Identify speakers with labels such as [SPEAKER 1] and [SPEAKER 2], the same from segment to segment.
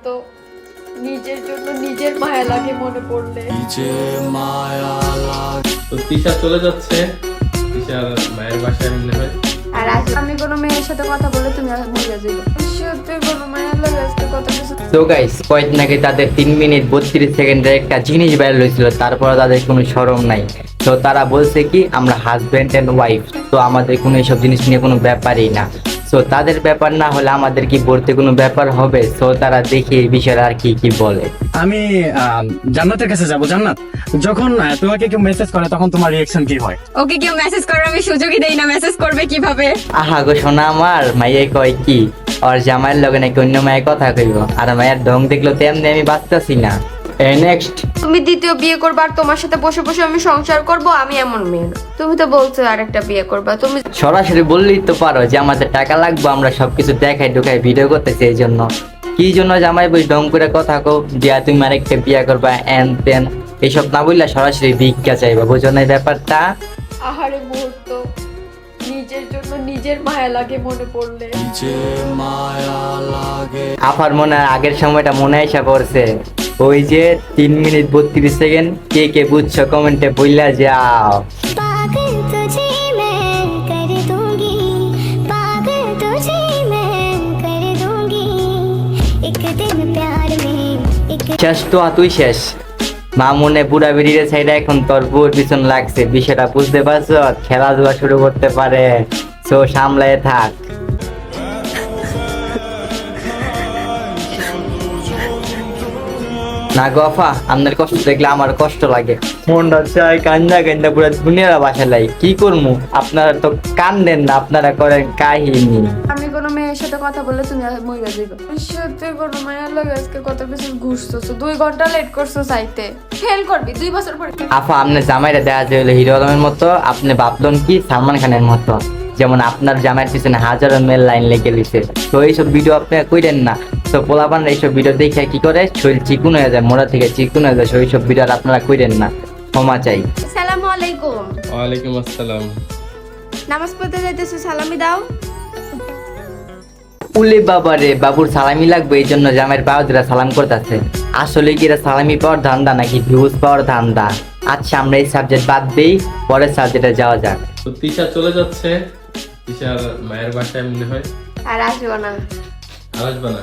[SPEAKER 1] মুহূর্ত নিজের জন্য নিজের মায়া লাগে মনে পড়লে।
[SPEAKER 2] তো তিশা চলে যাচ্ছে। তিশার মায়ের বাসায় মনে হয়
[SPEAKER 1] আর আমি কোনো মেয়ের সাথে কথা বলে তুমি মরে যাইবে সত্যি কোনো মায়া লাগে আজকে কত
[SPEAKER 3] তো গাইস কয়েকদিন আগে তাদের তিন মিনিট বত্রিশ সেকেন্ডের একটা জিনিস ভাইরাল হয়েছিল তারপর তাদের কোনো সরম নাই। তো তারা বলছে কি আমরা হাজব্যান্ড অ্যান্ড ওয়াইফ তো আমাদের কোনো এইসব জিনিস নিয়ে কোনো ব্যাপারই না। তো তাদের ব্যাপার না হলে আমাদের কি বলতে কোনো ব্যাপার হবে? তো তারা দেখি এই বিষয়ে আর কি কি বলে।
[SPEAKER 4] আমি জান্নাতের কাছে যাব জান্নাত। যখন তোমাকে কেউ মেসেজ করে তখন তোমার রিয়েকশন কি হয়?
[SPEAKER 5] ওকে কেউ মেসেজ করার আমি সুযোগই দেই না মেসেজ করবে কীভাবে?
[SPEAKER 3] আহা গো সোনা আমার মাইয়ে কয় কি? আর জামাইয়ের লগে নাকি অন্য মায়ের কথা কইব। আর মায়ের ঢং দেখল তেমনি আমি বাঁচতেছি না। নেক্সট
[SPEAKER 1] তুমি দ্বিতীয় বিয়ে করবা আর তোমার সাথে বসে বসে আমি সংসার করব আমি এমন মেয়ে না। তুমি তো বলছো আরেকটা বিয়ে করবা তুমি
[SPEAKER 3] সরাসরি বললেই তো পারো যে আমাদের টাকা লাগবে আমরা সবকিছু দেখাই ঢুকাই ভিডিও করতেছি এই জন্য। কি জন্য জামাই বই ঢং করে কথা কো দিয়া তুমি আরেকটা বিয়া করবা এন তেন এইসব না বললে সরাসরি ভিক্ষা চাইবা বুঝো না ব্যাপারটা?
[SPEAKER 1] আহারে মুহূর্ত নিজের জন্য নিজের মায়া লাগে মনে পড়লে।
[SPEAKER 3] আফার মনে হয় আগের সময়টা মনে আসা পড়ছে। ওই যে তিন মিনিট বত্রিশ সেকেন্ড কে কে বুঝছ কমেন্টে বইলা যাও। শেষ তো তুই শেষ। মা মনে বুড়া বেরিয়ে সাইডে এখন তোর বুট পিছন লাগছে। বিষয়টা বুঝতে পারছ? খেলাধুলা শুরু করতে পারে। তো সামলায় থাক। না গফা আপনার কষ্ট দেখলে আমার কষ্ট লাগে। মনটা চাই কান্দা কান্দা পুরো দুনিয়ার বাসা লাই কি করমু? আপনারা তো কান্দেন না আপনারা করেন কাহিনী।
[SPEAKER 1] আমি কোনো মেয়ের সাথে কথা বলে তুমি যাইবে। সত্যি কোনো মায়া লাগে আজকে কত কিছু ঘুরতেছো দুই ঘণ্টা লেট করছ চাইতে ফেল করবি দুই বছর পরে।
[SPEAKER 3] আফা আপনার জামাইরা দেখা যায় হলো হিরো আলমের মতো আপনি ভাবলেন কি সালমান খানের মতো। যেমন আপনার জামাইয়ের পিছনে হাজারো মেল লাইন লেগে লিছে তো এইসব ভিডিও আপনি কইরেন না। তো পোলাপান এইসব ভিডিও দেখে কি করে? শরীর চিকুন হয়ে যায় মোড়া থেকে চিকুন হয়ে যায় এইসব ভিডিও আর আপনারা কইরেন না ক্ষমা চাই।
[SPEAKER 1] সালামু আলাইকুম।
[SPEAKER 2] ওয়ালাইকুম আসসালাম।
[SPEAKER 1] নামাজ পড়তে যাইতেছো সালামি দাও।
[SPEAKER 3] উলে বাবা রে বাবুর সালামি লাগবে এই জন্য জামাইয়ের পাওয়া সালাম করতেছে। আসলে কি এরা সালামি পাওয়ার ধান্দা নাকি ভিউজ পাওয়ার ধান্দা? আচ্ছা আমরা এই সাবজেক্ট বাদ দিই পরের সাবজেক্টে যাওয়া যাক।
[SPEAKER 2] তো তিশা চলে যাচ্ছে। তিশার মায়ের বাসায় মনে হয়।
[SPEAKER 1] আর আসব না।
[SPEAKER 2] আর আসবে না।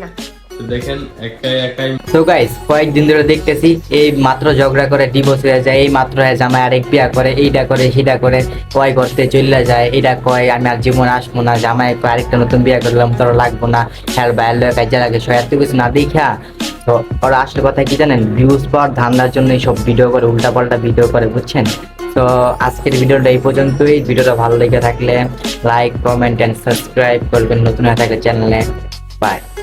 [SPEAKER 1] না
[SPEAKER 2] তো দেখেন একাই একাই
[SPEAKER 3] তো গাইস কয়েকদিন ধরে দেখতেছি এই মাত্র ঝগড়া করে ডিভোর্স হয়ে যায় এই মাত্র হয়ে জামাই আরেক বিয়া করে এইটা করে সেটা করে কয় করতে চলে যায় এটা কয় আমি আর জীবন আসব না জামাই আরেকটা নতুন বিয়া করলাম তোর লাগবো না হ্যাঁ বাইরের লোক কাজে লাগে সব এত কিছু না দেখা। তো ওরা আসলে কথা কি জানেন? ভিউজ পাওয়ার ধান্দার জন্য সব ভিডিও করে উল্টা পাল্টা ভিডিও করে বুঝছেন? তো আজকের ভিডিওটা এই পর্যন্তই। ভিডিওটা ভালো লেগে থাকলে লাইক কমেন্ট অ্যান্ড সাবস্ক্রাইব করবেন নতুন হয়ে থাকলে চ্যানেলে বাই